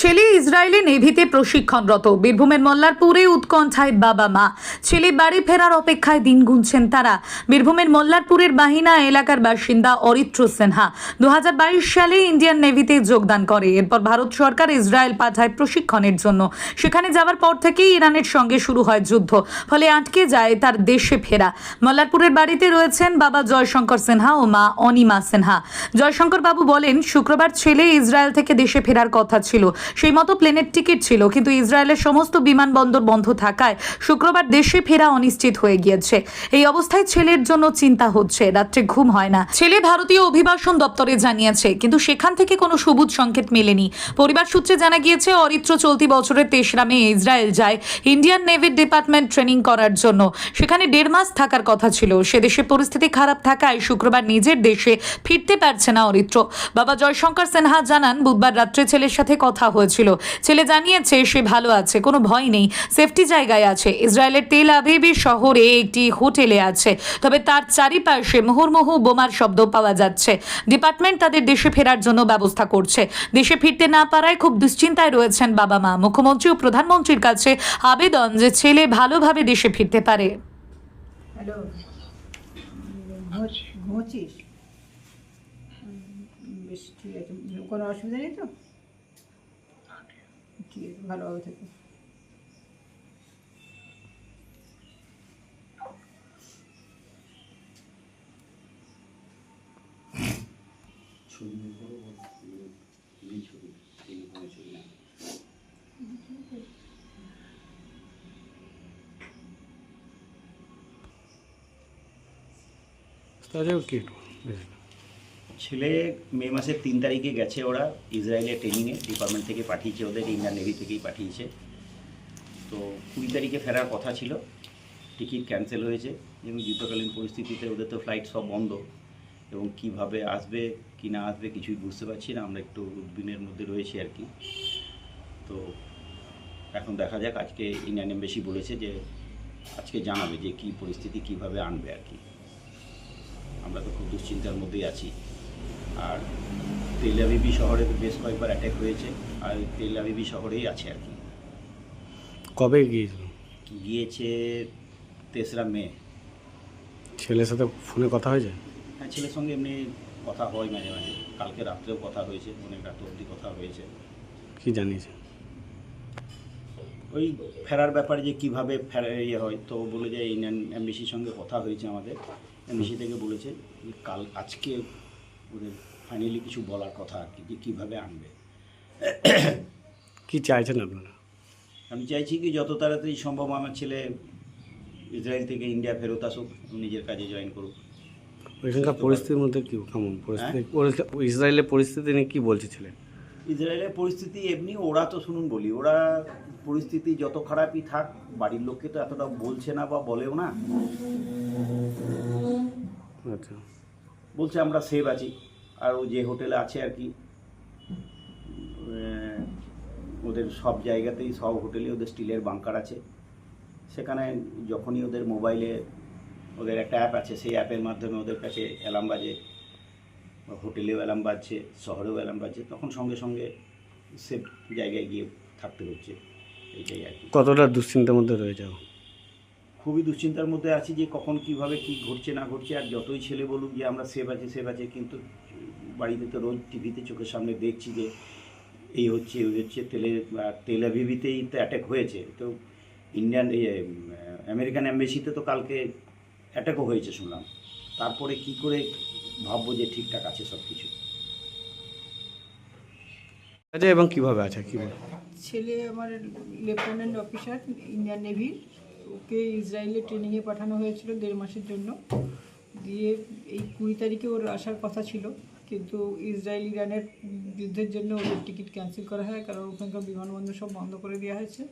ছেলে ইসরায়েলি নেভিতে প্রশিক্ষণরত। বীরভূমের মল্লারপুরে উৎকণ্ঠায় বাবা মা। ছেলে বাড়ি ফেরার অপেক্ষায় দিন গুনছেন তারা। বীরভূমের মল্লারপুরের বাহিনা এলাকার বাসিন্দা অরিত্র সিনহা। দু সালে ইন্ডিয়ান নেভিতে যোগদান করে। এরপর ভারত সরকার ইসরায়েল পাঠায় প্রশিক্ষণের জন্য। সেখানে যাওয়ার পর থেকেই ইরানের সঙ্গে শুরু হয় যুদ্ধ। ফলে আটকে যায় তার দেশে ফেরা। মল্লারপুরের বাড়িতে রয়েছেন বাবা জয়শঙ্কর সিনহা ও মা অনিমা সিনহা। জয়শঙ্কর বাবু বলেন, শুক্রবার ছেলে ইসরায়েল থেকে দেশে ফেরার কথা ছিল। সেই মতো প্লেনের টিকিট ছিল, কিন্তু ইসরায়েলের সমস্ত বিমানবন্দর বন্ধ থাকায় শুক্রবার দেশে ফেরা অনিশ্চিত হয়ে গিয়েছে। এই অবস্থায় ছেলের জন্য চিন্তা হচ্ছে, রাত্রে ঘুম হয় না। ছেলে ভারতীয় অভিবাসন দপ্তরে জানিয়েছে, কিন্তু সেখান থেকে কোনো সবুজ সংকেত মেলেনি। পরিবার সূত্রে জানা গিয়েছে, অরিত্র চলতি বছরের তেসরা মে ইসরায়েল যায় ইন্ডিয়ান নেভির ডিপার্টমেন্ট ট্রেনিং করার জন্য। সেখানে দেড় মাস থাকার কথা ছিল। সে দেশে পরিস্থিতি খারাপ থাকায় শুক্রবার নিজের দেশে ফিরতে পারছে না অরিত্র। বাবা জয়শঙ্কর সিনহা জানান, বুধবার রাত্রে ছেলের সাথে কথা হয়েছিল ছেলে জানিয়েছে সে ভালো আছে, কোনো ভয় নেই সেফটি জায়গায় আছে। ইসরায়েলের তেল আবিবি শহরে একটি হোটেলে আছে, তবে তার চারিপাশে মুহুর্মুহু বোমার শব্দ পাওয়া যাচ্ছে। ডিপার্টমেন্ট তাদের দেশে ফেরার জন্য ব্যবস্থা করছে। দেশে ফিরতে না পারায় খুব দুশ্চিন্তায় রয়েছেন বাবা মা। মুখ্যমন্ত্রী ও প্রধানমন্ত্রীর কাছে আবেদন যে ছেলে ভালোভাবে দেশে ফিরতে পারে। কোনো অসুবিধা নেই তো? ভালোভাবে থাকো তাহলে কি বেশ। ছেলে মে মাসের তিন তারিখে গেছে ওরা ইসরায়েলের ট্রেনিংয়ে ডিপার্টমেন্ট থেকে পাঠিয়েছে ওদের, ইন্ডিয়ান নেভি থেকেই পাঠিয়েছে। তো কুড়ি তারিখে ফেরার কথা ছিল টিকিট ক্যান্সেল হয়েছে, এবং যুদ্ধকালীন পরিস্থিতিতে ওদের তো ফ্লাইট সব বন্ধ। এবং কীভাবে আসবে, কি না আসবে কিছুই বুঝতে পারছি না, আমরা একটু উদ্বিনের মধ্যে রয়েছি আর কি। তো এখন দেখা যাক, আজকে ইন্ডিয়ান এম্বাসি বলেছে যে, আজকে জানাবে যে কি পরিস্থিতি, কীভাবে আনবে আর কি। আমরা তো খুব দুশ্চিন্তার মধ্যেই আছি। আর তেল আবিবি শহরে তো বেশ কয়েকবার অ্যাটাক হয়েছে আর তেল আবিবি শহরেই আছে আর কি। কবে গিয়েছিল? গিয়েছে তেসরা মে। ছেলের সাথে ফোনে কথা হয়েছে? হ্যাঁ ছেলের সঙ্গে এমনি কথা হয় মাঝে মাঝে। কালকে রাত্রেও কথা হয়েছে অনেক রাত অবধি কথা হয়েছে। কি জানিয়েছে? ওই ফেরার ব্যাপারে যে কীভাবে ফেরা ইয়ে হয় তো বলে যে ইন্ডিয়ান এমবিসির সঙ্গে কথা হয়েছে আমাদের। এমবিসি থেকে বলেছে কাল আজকে ওদের ফাইনালি কিছু বলার কথা আর কি যে কীভাবে আনবে। কি চাইছেন আপনারা? আমি চাইছি কি যত তাড়াতাড়ি সম্ভব আমার ছেলে ইসরায়েল থেকে ইন্ডিয়া ফেরত আসুক নিজের কাজে জয়েন করুক। ওইখানকার পরিস্থিতির মধ্যে কি কেমন পরিস্থিতি? পরিস্থিতি- ইসরায়েলের পরিস্থিতি নিয়ে কী বলছে ছেলে? ইসরায়েলের পরিস্থিতি এমনি ওরা তো শুনুন বলি ওরা পরিস্থিতি যত খারাপই থাক বাড়ির লোককে তো এতটা বলছে না বা বলেও না। আচ্ছা। বলছে আমরা সেভ আছি। আর ও যে হোটেলে আছে আর কি ওদের সব জায়গাতেই, সব হোটেলে ওদের স্টিলের বাংকার আছে। সেখানে যখনই ওদের মোবাইলে ওদের একটা অ্যাপ আছে, সেই অ্যাপের মাধ্যমে ওদের কাছে অ্যালার্ম বাজে হোটেলেও অ্যালার্ম বাজছে, শহরেও অ্যালার্ম বাজছে, তখন সঙ্গে সঙ্গে সেফ জায়গায় গিয়ে থাকতে হচ্ছে। এইটাই আর কি। কতটা দুশ্চিন্তার মধ্যে রয়ে যাও? খুবই দুশ্চিন্তার মধ্যে আছি যে কখন কীভাবে কি ঘটছে না ঘটছে আর যতই ছেলে বলুক যে আমরা সেভ আছে সেভ আছে কিন্তু বাড়িতে তো রোজ টিভিতে চোখের সামনে দেখছি যে এই হচ্ছে ওই হচ্ছে তেলে তেল আভিভিতেই তো অ্যাটাক হয়েছে। তো ইন্ডিয়ান আমেরিকান অ্যাম্বাসিতে তো কালকে অ্যাটাকও হয়েছে শুনলাম। তারপরে কি করে ভাববো যে ঠিকঠাক আছে সব কিছু আচ্ছা এবং কীভাবে আছে কি ছেলে আমার লেফটেন্যান্ট অফিসার ইন্ডিয়ান নেভির ওকে ইসরায়েলে ট্রেনিংয়ে পাঠানো হয়েছিল দেড় মাসের জন্য। দিয়ে এই কুড়ি তারিখে ওর আসার কথা ছিল, কিন্তু ইসরায়েল ইরানের যুদ্ধের জন্য ওদের টিকিট ক্যান্সেল করা হয়, কারণ ওখানকার বিমানবন্দর সব বন্ধ করে দেওয়া হয়েছে।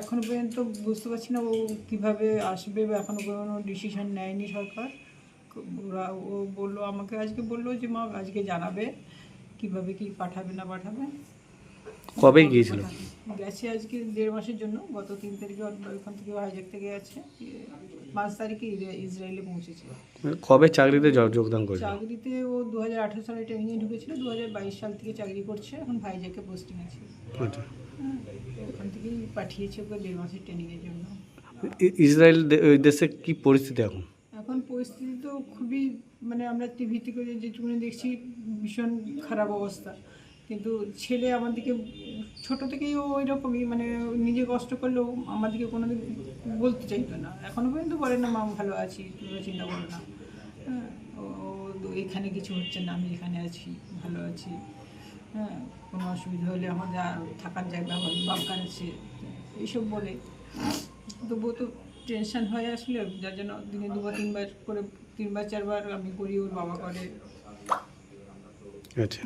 এখনও পর্যন্ত বুঝতে পারছি না ও কীভাবে আসবে বা এখনও কোনো ডিসিশান নেয়নি সরকার। ওরা, ও বলল, আমাকে আজকে বলল যে, মা, আজকে জানাবে কীভাবে কি পাঠাবে না পাঠাবে। কবে গিয়েছিল? গেছে আজকে দেড় মাসের জন্য গত তিন তারিখে ওর ওইখান থেকে হাইজ্যাক থেকে গেছে। পাঁচ তারিখে ইসরায়েলে পৌঁছেছে। মানে কবে চাকরিতে যোগদান করেছে চাকরিতে ও দু হাজার আঠেরো সালে ট্রেনিংয়ে ঢুকেছিল দু হাজার বাইশ সাল থেকে চাকরি করছে এখন ভাইজাকে পোস্টিং আছে। আচ্ছা। হ্যাঁ, ওখান থেকেই পাঠিয়েছে ওকে দেড় মাসের ট্রেনিংয়ের জন্য। ইসরায়েল দেশে কি পরিস্থিতি এখন? এখন পরিস্থিতি তো খুবই মানে আমরা টিভি থেকে যেটুকুনি দেখছি ভীষণ খারাপ অবস্থা। কিন্তু ছেলে আমাদেরকে ছোট থেকেই ও ওই রকমই মানে নিজে কষ্ট করলেও আমাদেরকে কোনোদিন বলতে চাইতো না। এখনও পর্যন্ত বলে না মা ভালো আছি তুমি চিন্তা করো না। হ্যাঁ ও এখানে কিছু হচ্ছে না আমি এখানে আছি ভালো আছি। হ্যাঁ কোনো অসুবিধা হলে আমাদের আর থাকার জায়গা বাঙ্কার আছে। এইসব বলে। তবুও তো টেনশন হয়ে আসলে যার জন্য দিনে দুবার তিনবার করে তিনবার চারবার আমি করি ওর বাবা করে। আচ্ছা।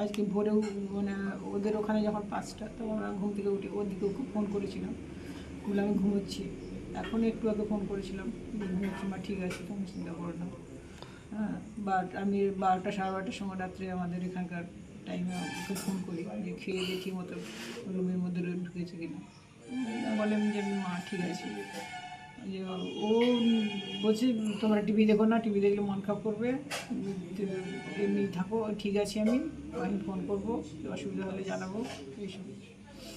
আজকে ভোরেও মানে ওদের ওখানে যখন পাঁচটা, তো আমরা ঘুম থেকে উঠে ওর দিকেও ফোন করেছিলাম। বলে আমি ঘুমোচ্ছি। এখন একটু আগে ফোন করেছিলাম ঘুমোচ্ছি, মা, ঠিক আছে, তুমি চিন্তা করো না। হ্যাঁ বাট আমি বারোটা, সাড়ে বারোটার সময় রাত্রে আমাদের এখানকার টাইমে ওকে ফোন করি, যে খেয়ে দেখি মতো রুমের মধ্যে ঢুকেছে কিনা। বললাম যে, মা, ঠিক আছে। ও বলছে তোমরা টিভি দেখো না টিভি দেখলে মন খারাপ করবে। এমনি থাকো ঠিক আছে আমি আমি ফোন করব অসুবিধা হলে জানাব এইসব।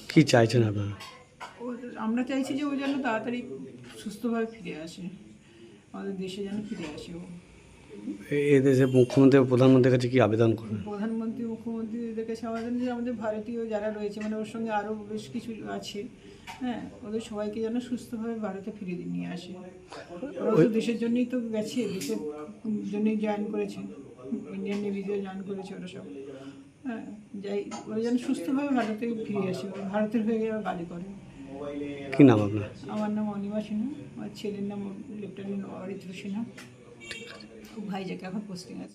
কি চাইছেন আপনারা? ও আমরা চাইছি যে ও যেন তাড়াতাড়ি সুস্থভাবে ফিরে আসে। আমাদের দেশে যেন ফিরে আসে ও। এ- দেশে মুখ্যমন্ত্রী প্রধানমন্ত্রীর কাছে কি আবেদন করবেন প্রধানমন্ত্রী মুখ্যমন্ত্রীদের কাছে আমাদের যে আমাদের ভারতীয় যারা রয়েছে মানে ওর সঙ্গে আরও বেশ কিছু আছে হ্যাঁ ওদের সবাইকে যেন সুস্থভাবে ভারতে ফিরে দিয়ে নিয়ে আসে। ওরা তো দেশের জন্যই তো গেছে দেশের জন্যই জয়েন করেছে ইন্ডিয়ান নেভিতে জয়েন করেছে ওরা সব। হ্যাঁ যাই ওরা যেন সুস্থভাবে ভারতে ফিরে আসে ভারতের হয়ে ওরা কাজ করে। কি নাম আপনার? আমার নাম অনিমা সিনহা আমার ছেলের নাম লেফটেন্যান্ট অরিত্র সিনহা। ভাইজাকে এখন পোস্টিং আছে।